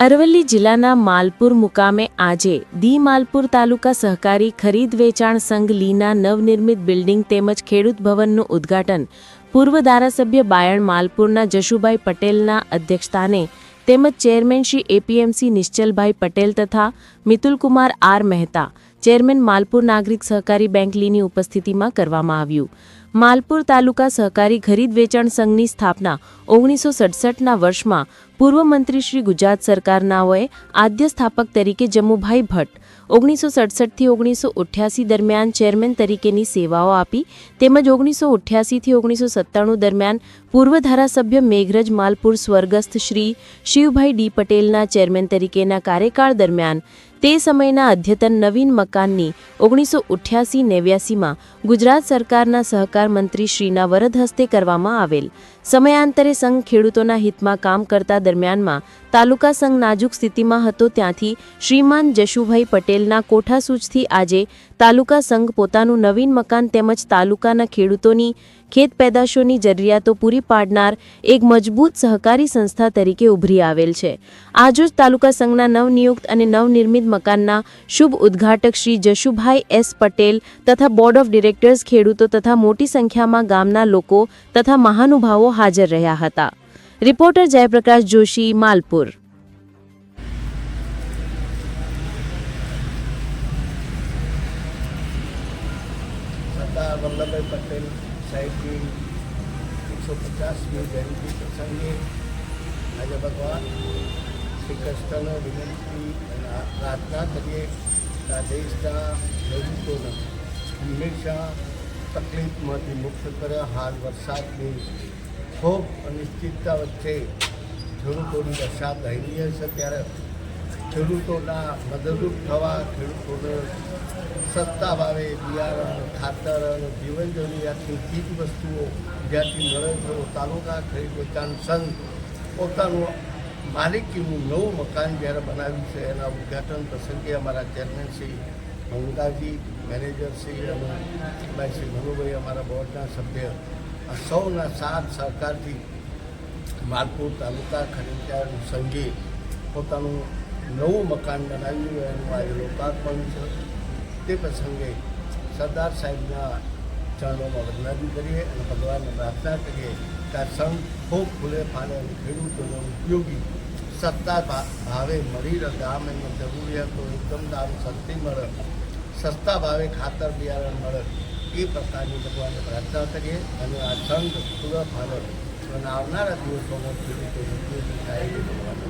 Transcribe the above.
અરવલ્લી જિલ્લાના માલપુર મુકામે આજે દી માલપુર તાલુકા સહકારી ખરીદ વેચાણ સંઘ લીના નવનિર્મિત બિલ્ડિંગ તેમજ ખેડૂત ભવનનું ઉદ્ઘાટન પૂર્વ ધારાસભ્ય બાયણ માલપુરના જશુભાઈ પટેલના અધ્યક્ષસ્થાને તેમજ ચેરમેન શ્રી એપીએમસી નિશ્ચલભાઈ પટેલ તથા મિતુલકુમાર આર મહેતા ચેરમેન માલપુર નાગરિક સહકારી બેંક લીની ઉપસ્થિતિમાં કરવામાં આવ્યું. માલપુર તાલુકા સહકારી ખરીદ વેચાણ સંઘની સ્થાપના ઓગણીસો સડસઠના વર્ષમાં પૂર્વ મંત્રી શ્રી ગુજરાત સરકારનાઓએ આદ્ય સ્થાપક તરીકે જમુભાઈ ભટ્ટ, ઓગણીસો સડસઠથી ઓગણીસો અઠ્યાસી દરમિયાન ચેરમેન તરીકેની સેવાઓ આપી, તેમજ ઓગણીસો અઠ્યાસીથી ઓગણીસો સત્તાણું દરમિયાન પૂર્વ ધારાસભ્ય મેઘરજ માલપુર સ્વર્ગસ્થ શ્રી શિવભાઈ ડી પટેલના ચેરમેન તરીકેના કાર્યકાળ દરમિયાન તે સમયના અદ્યતન નવીન મકાનની ઓગણીસો અઠ્યાસી નેવ્યાસીમાં ગુજરાત સરકારના સહકાર મંત્રી શ્રીના વરદ હસ્તે કરવામાં આવેલ. સમયાંતરે સંઘ ખેડૂતોના હિતમાં કામ કરતા દરમિયાનમાં તાલુકા સંઘ નાજુક સ્થિતિમાં હતો ત્યાંથી શ્રીમાન જશુભાઈ પટેલના કોઠાસૂચથી આજે તાલુકા સંઘ પોતાનું નવીન મકાન તેમજ તાલુકાના ખેડૂતોની, ખેત પેદાશોની જરૂરિયાતો પૂરી પાડનાર એક મજબૂત સહકારી સંસ્થા તરીકે ઉભરી આવેલ છે. આજરોજ તાલુકા સંઘના નવનિયુક્ત અને નવનિર્મિત મકાનના શુભ ઉદ્ઘાટક શ્રી જશુભાઈ એસ પટેલ તથા બોર્ડ ઓફ ડિરેક્ટર્સ ખેડૂતો તથા મોટી સંખ્યામાં ગામના લોકો તથા મહાનુભાવો હાજર રહ્યા હતા. રિપોર્ટર જયપ્રકાશ જોશી, માલપુર. સરદાર વલ્લભભાઈ પટેલ સાહેબની એકસો પચાસમી જયંતિ પ્રસંગે આજે ભગવાન શ્રી કૃષ્ણને વિનંતી પ્રાર્થના કરીએ આ દેશના ખેડૂતોને હંમેશા તકલીફમાંથી મુક્ત કર્યા હાલ વરસાદની ખૂબ અનિશ્ચિતતા વચ્ચે ખેડૂતોની દશા દયનીય છે ત્યારે ખેડૂતોના મદદરૂપ થવા ખેડૂતોને સસ્તા ભાવે બિયારણ, ખાતર અને જીવન જરૂરિયાતની ચીજ વસ્તુઓ જ્યાંથી છે તાલુકા ખરીદ વેચાણ સંઘ પોતાનું માલિકીનું નવું મકાન જ્યારે બનાવ્યું છે, એના ઉદ્ઘાટન પ્રસંગે અમારા ચેરમેન શ્રી મંગાજી મેનેજર શ્રી અને ભાઈ શ્રી મનુભાઈ અમારા બોર્ડના સભ્ય. આ સૌના સાથ સહકારથી માલપુર તાલુકા ખરીદદાર સંઘે પોતાનું નવું મકાન બનાવ્યું એનું આજે લોકાર્પણ છે, તે પ્રસંગે સરદાર સાહેબના ચરણોમાં વંદનાજી કરીએ અને ભગવાનને પ્રાર્થના કરીએ કે આ સંઘ ખૂબ ખુલે ફાલે અને ખેડૂતોને ઉપયોગી સસ્તા ભાવે મળી રહે, ગામ એમને જરૂરિયાતો એકદમ દામ સસ્તી મળે, સસ્તા ભાવે ખાતર બિયારણ મળે, એ પ્રકારની ભગવાનને પ્રાર્થના કરીએ અને આ સંઘ ખુલે ફાલે અને આવનારા દિવસોમાં ખેડૂતો ઉપયોગી થાય એ ભગવાનને